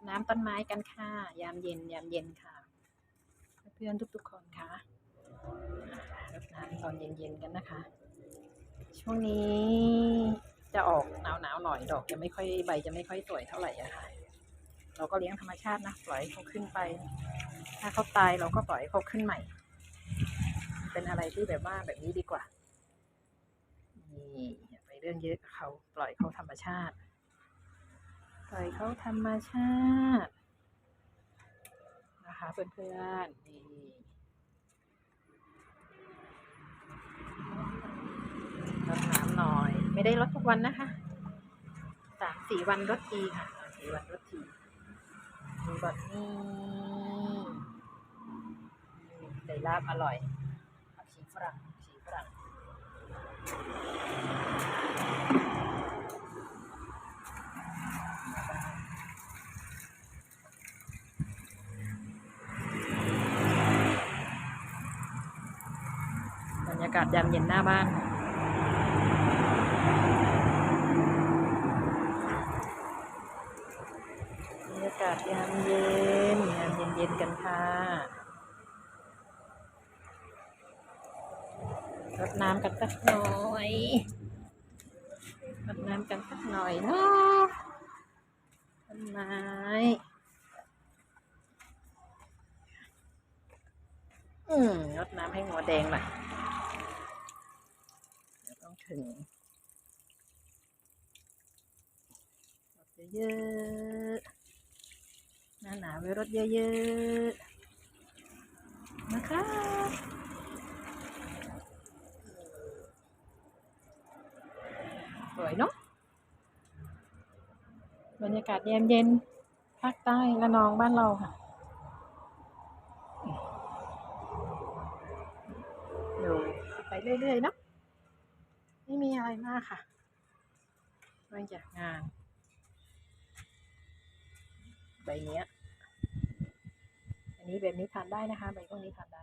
ดน้ำต้นไม้กันค่ะ ยามเย็นยามเย็นค่ะ เพื่อนทุกๆคนค่ะรดน้ำตอนเย็นๆกันนะคะ ช่วงนี้จะออกหนาวๆหน่อยดอกจะไม่ค่อยใบจะไม่ค่อยสวยเท่าไหร่อะค่ะ เราก็เลี้ยงธรรมชาตินะปล่อยเขาขึ้นไป ถ้าเขาตายเราก็ปล่อยเขาขึ้นใหม่ เป็นอะไรที่แบบว่าแบบนี้ดีกว่านี่ไปเรื่องเยอะเขาปล่อยเขาธรรมชาติ ปล่อยเขาธรรมชาตินะคะเพื่อนๆนี่รดน้ำหน่อย ไม่ได้รดทุกวันนะคะสามสี่วันรดทีค่ะสามสี่วันรดทีดูแบบนี้ไก่ลาบอร่อยผักชีฝรั่งผักชีฝรั่ง รรยากาศยามเย็นหน้าบ้านบรรยากาศยามเย็นยามเย็นๆกันค่ะรดน้ำกันสักหน่อยรดน้ำกันสักหน่อยเนาะต้นไม้อืมรดน้ำให้หัวแดงหน่อย ถึงรดเยอะๆหน้าหนาวไว้รดเยอะๆ นะคะสวยเนาะบรรยากาศเย็นเย็นๆภาคใต้ละนองบ้านเราค่ะดูไปเรื่อยๆเนาะ อะไรมากค่ะเรื่องจากงาน ใบเนี้ย อันนี้แบบนี้ทานได้นะคะ ใบพวกนี้ทานได้